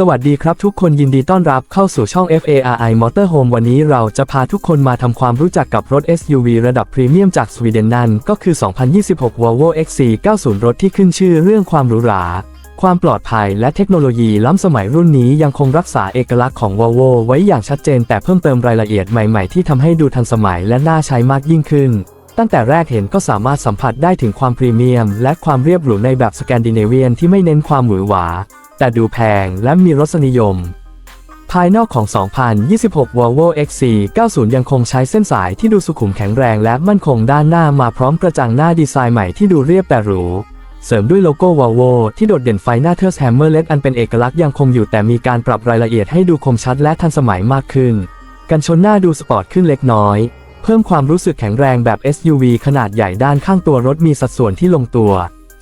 สวัสดีครับทุกคนยินดีต้อนรับเข้าสู่ช่อง FARI Motorhome วันนี้เราจะพาทุกคนมาทำความรู้จักกับรถ SUV ระดับพรีเมียมจากสวีเดนนั่นก็คือ 2026 Volvo XC90 รถที่ขึ้นชื่อเรื่องความหรูหรา ความปลอดภัยและเทคโนโลยีล้ำสมัยรุ่นนี้ยังคงรักษาเอกลักษณ์ของ Volvo ไว้อย่างชัดเจนแต่เพิ่มเติมรายละเอียดใหม่ๆที่ทำให้ดูทันสมัยและน่าใช้มากยิ่งขึ้นตั้งแต่แรกเห็นก็สามารถสัมผัสได้ถึงความพรีเมียม และความเรียบหรูในแบบสแกนดิเนเวียนที่ไม่เน้นความหวือหวา แต่ดูแพงและมีรสนิยม ภายนอกของ 2026 Volvo XC90 ยังคงใช้เส้นสายที่ดูสุขุมแข็งแรงและมั่นคงด้านหน้ามาพร้อมกระจังหน้าดีไซน์ใหม่ที่ดูเรียบแต่หรูเสริมด้วยโลโก้ Volvo ที่โดดเด่นไฟหน้าเทอร์สแฮมเมอร์เล็กอันเป็นเอกลักษณ์ยังคงอยู่แต่มีการปรับรายละเอียดให้ดูคมชัดและทันสมัยมากขึ้น กันชนหน้าดูสปอร์ตขึ้นเล็กน้อย เพิ่มความรู้สึกแข็งแรงแบบ SUV ขนาดใหญ่ด้านข้างตัวรถมีสัดส่วนที่ลงตัว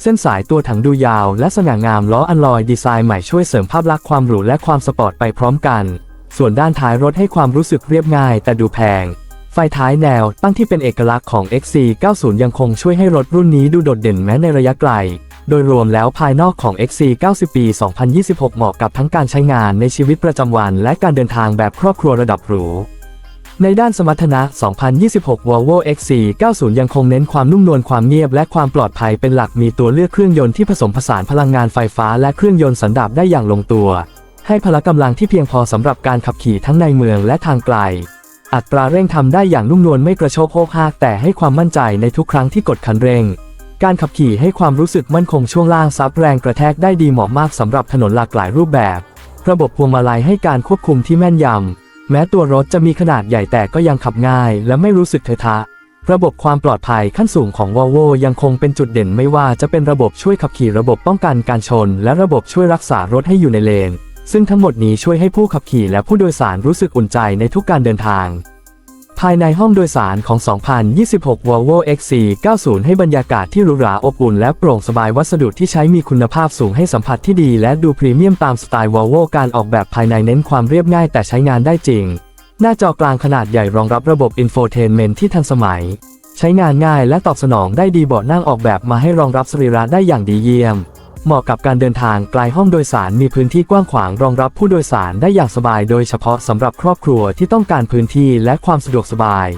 เส้นสายตัวถังดูยาวและสง่างามล้ออัลลอยดีไซน์ใหม่ช่วยเสริมภาพลักษณ์ความหรูและความสปอร์ตไปพร้อมกัน ส่วนด้านท้ายรถให้ความรู้สึกเรียบง่ายแต่ดูแพง ไฟท้ายแนวตั้งที่เป็นเอกลักษณ์ของ XC90 ยังคงช่วยให้รถรุ่นนี้ดูโดดเด่นแม้ในระยะไกล โดยรวมแล้วภายนอกของ XC90 ปี 2026 เหมาะกับทั้งการใช้งานในชีวิตประจำวัน และการเดินทางแบบครอบครัวระดับหรู ในด้านสมรรถนะ 2026 Volvo XC90 ยังคงเน้นความนุ่มนวลความเงียบและความปลอดภัยเป็นหลักมีตัวเลือกเครื่องยนต์ที่ผสมผสานพลังงานไฟฟ้าและเครื่องยนต์สันดาปได้อย่างลงตัว ให้พละกำลังที่เพียงพอสำหรับการขับขี่ทั้งในเมืองและทางไกล อัตราเร่งทำได้อย่างนุ่มนวลไม่กระโชกโฮกฮากแต่ให้ความมั่นใจในทุกครั้งที่กดคันเร่ง การขับขี่ให้ความรู้สึกมั่นคงช่วงล่างซับแรงกระแทกได้ดีเหมาะมากสำหรับถนนหลากหลายรูปแบบ ระบบพวงมาลัยให้การควบคุมที่แม่นยำ แม้ตัวรถจะมีขนาดใหญ่แต่ก็ยังขับง่ายและไม่รู้สึกเทอะทะ ระบบความปลอดภัยขั้นสูงของ Volvo ยังคงเป็นจุดเด่นไม่ว่าจะเป็นระบบช่วยขับขี่ระบบป้องกันการชน และระบบช่วยรักษารถให้อยู่ในเลน ซึ่งทั้งหมดนี้ช่วยให้ผู้ขับขี่และผู้โดยสารรู้สึกอุ่นใจในทุกการเดินทาง ภายในห้องโดยสารของ 2026 Volvo XC90 ให้บรรยากาศที่หรูหราอบอุ่นและโปร่งสบายวัสดุที่ใช้มีคุณภาพสูงให้สัมผัสที่ดีและดูพรีเมียมตามสไตล์ Volvo การออกแบบภายในเน้นความเรียบง่ายแต่ใช้งานได้จริง หน้าจอกลางขนาดใหญ่รองรับระบบ Infotainment ที่ทันสมัย ใช้งานง่ายและตอบสนองได้ดีเบาะนั่งออกแบบมาให้รองรับสรีระได้อย่างดีเยี่ยม เหมาะกับการเดินทางไกลห้องโดยสารมีพื้นที่กว้างขวางรองรับผู้โดยสารได้อย่างสบาย โดยเฉพาะสำหรับครอบครัวที่ต้องการพื้นที่และความสะดวกสบาย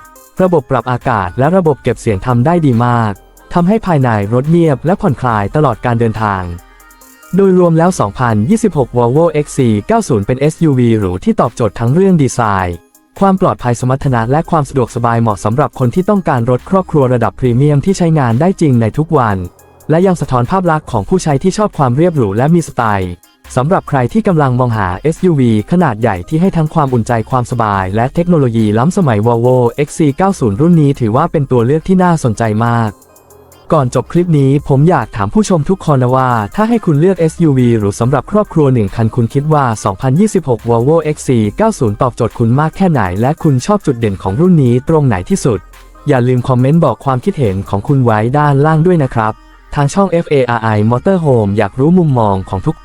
ระบบปรับอากาศและระบบเก็บเสียงทำได้ดีมากทำให้ภายในรถเงียบและผ่อนคลายตลอดการเดินทาง โดยรวมแล้ว 2026 Volvo XC90 เป็น SUV หรูที่ตอบโจทย์ทั้งเรื่องดีไซน์ ความปลอดภัยสมรรถนะและความสะดวกสบายเหมาะสำหรับคนที่ต้องการรถครอบครัวระดับพรีเมียมที่ใช้งานได้จริงในทุกวัน และยังสะท้อนภาพลักษณ์ของผู้ใช้ที่ชอบความเรียบหรูและมีสไตล์สำหรับใครที่กำลังมองหา SUV ขนาดใหญ่ที่ให้ทั้งความอุ่นใจความสบาย และเทคโนโลยีล้ำสมัย Volvo XC90 รุ่นนี้ถือว่าเป็นตัวเลือกที่น่าสนใจมาก ก่อนจบคลิปนี้ผมอยากถามผู้ชมทุกคนนะว่า ถ้าให้คุณเลือก SUV หรือสำหรับครอบครัวหนึ่งคันคุณคิดว่า 2026 Volvo XC90 ตอบโจทย์คุณมากแค่ไหน และคุณชอบจุดเด่นของรุ่นนี้ตรงไหนที่สุด อย่าลืมคอมเมนต์บอกความคิดเห็นของคุณไว้ด้านล่างด้วยนะครับ ทางช่อง FARI Motorhome อยากรู้มุมมองของทุก